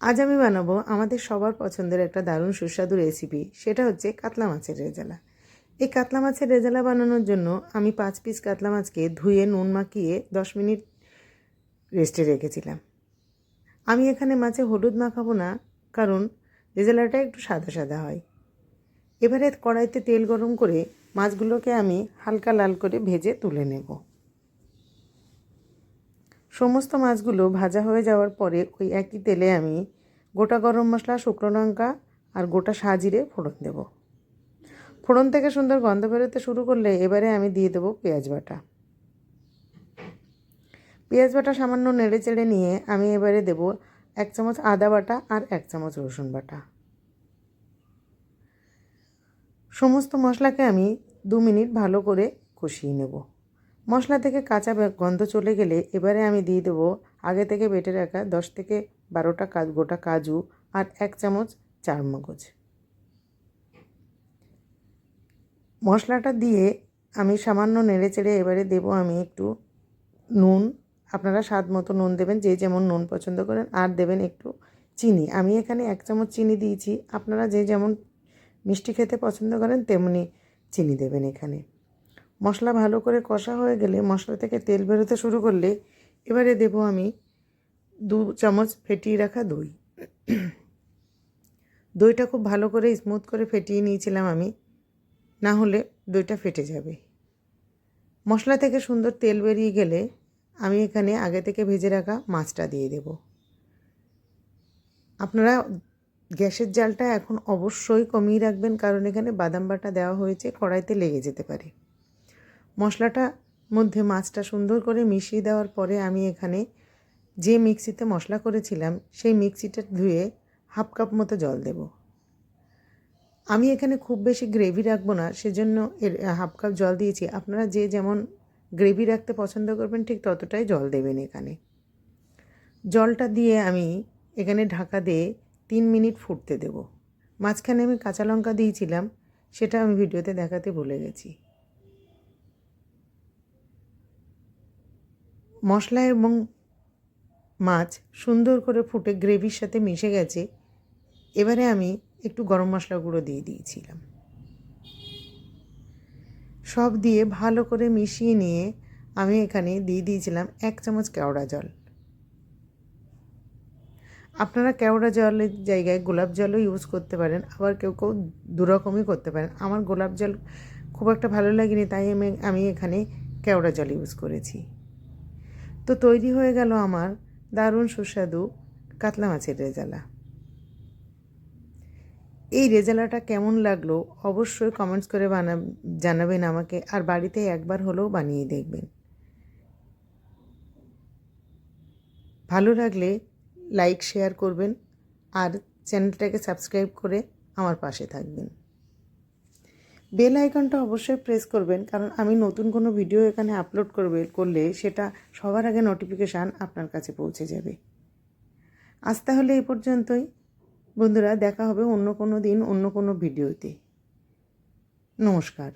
আজ আমি বানাবো আমাদের সবার পছন্দের একটা দারুণ সুস্বাদু রেসিপি সেটা হচ্ছে কাতলা মাছের রেজালা। এই কাতলা মাছের রেজালা বানানোর জন্য আমি পাঁচ পিস কাতলা মাছকে ধুয়ে, নুন মাখিয়ে দশ মিনিট রেস্টে রেখেছিলাম। আমি এখানে মাছে হলুদ মাখাবো না, কারণ রেজালাটা একটু সাদা সাদা হয়। এবারে কড়াইতে তেল গরম করে মাছগুলোকে আমি হালকা লাল করে ভেজে তুলে নেব। সমস্ত মাছগুলো ভাজা হয়ে যাওয়ার পরে ওই একই তেলে আমি গোটা গরম মশলা, শুকনো লঙ্কা আর গোটা সাজিরে ফোড়ন দেব। ফোড়ন থেকে সুন্দর গন্ধ বেরোতে শুরু করলে এবারে আমি দিয়ে দেবো পেঁয়াজ বাটা। পেঁয়াজ বাটা সামান্য নেড়ে চেড়ে নিয়ে আমি এবারে দেব এক চামচ আদা বাটা আর এক চামচ রসুন বাটা। সমস্ত মশলাকে আমি দু মিনিট ভালো করে কষিয়ে নেব। মশলা থেকে কাঁচা গন্ধ চলে গেলে এবারে আমি দিয়ে দেবো আগে থেকে বেটে রাখা দশ থেকে বারোটা কাজ গোটা কাজু আর এক চামচ চার মগজ মশলাটা দিয়ে আমি সামান্য নেড়ে চেড়ে এবারে দেবো আমি একটু নুন। আপনারা স্বাদ মতো নুন দেবেন, যে যেমন নুন পছন্দ করেন, আর দেবেন একটু চিনি। আমি এখানে এক চামচ চিনি দিয়েছি। আপনারা যে যেমন মিষ্টি খেতে পছন্দ করেন, তেমনি চিনি দেবেন এখানে। মশলা ভালো করে কষা হয়ে গেলে মশলা থেকে তেল বেরোতে শুরু করলে এবারে দেব আমি দু চামচ ফেটিয়ে রাখা দই। দইটা খুব ভালো করে স্মুথ করে ফেটিয়ে নিয়েছিলাম আমি। না হলে দইটা ফেটে যাবে। মশলা থেকে সুন্দর তেল বেরিয়ে গেলে আমি এখানে আগে থেকে ভেজে রাখা মাছটা দিয়ে দেব। আপনারা গ্যাসের জালটা এখন অবশ্যই কমিয়ে রাখবেন, কারণ এখানে বাদাম বাটা দেওয়া হয়েছে, কড়াইতে লেগে যেতে পারে। মশলাটা মধ্যে মাছটা সুন্দর করে মিশিয়ে দেওয়ার পরে আমি এখানে যে মিক্সিতে মশলা করেছিলাম, সেই মিক্সিটা ধুয়ে হাফ কাপ মতো জল দেব। আমি এখানে খুব বেশি গ্রেভি রাখব না, সেজন্য এর হাফ কাপ জল দিয়েছি। আপনারা যে যেমন গ্রেভি রাখতে পছন্দ করবেন, ঠিক ততটাই জল দেবেন এখানে। জলটা দিয়ে আমি এখানে ঢাকা দিয়ে তিন মিনিট ফুটতে দেব। মাঝখানে আমি কাঁচা লঙ্কা দিয়েছিলাম, সেটা আমি ভিডিওতে দেখাতে ভুলে গেছি। মশলা এবং মাছ সুন্দর করে ফুটে গ্রেভির সাথে মিশে গেছে, এবারে আমি একটু গরম মশলা গুঁড়ো দিয়ে দিয়েছিলাম। সব দিয়ে ভালো করে মিশিয়ে নিয়ে আমি এখানে দিয়ে দিয়েছিলাম এক চামচ কেওড়া জল। আপনারা কেওড়া জলের জায়গায় গোলাপ জলও ইউজ করতে পারেন, আবার কেউ কেউ দুরকমই করতে পারেন। আমার গোলাপ জল খুব একটা ভালো লাগেনি, তাই আমি আমি এখানে কেওড়া জল ইউজ করেছি। তো তৈরি হয়ে গেল আমার দারুণ সুস্বাদু কাতলা মাছের রেজালা। এই রেজালাটা কেমন লাগল অবশ্যই কমেন্টস করে বানা জানাবেন আমাকে আর বাড়িতে একবার হলেও বানিয়ে দেখবেন। ভালো লাগলে লাইক শেয়ার করবেন আর চ্যানেলটাকে সাবস্ক্রাইব করে আমার পাশে থাকবেন। বেল আইকনটা অবশ্যই প্রেস করবেন, কারণ আমি নতুন কোনো ভিডিও এখানে আপলোড করবে, করলে সেটা সবার আগে নোটিফিকেশান আপনার কাছে পৌঁছে যাবে। আজ তাহলে এই পর্যন্তই। বন্ধুরা, দেখা হবে অন্য কোনো দিন, অন্য কোনো ভিডিওতে নমস্কার।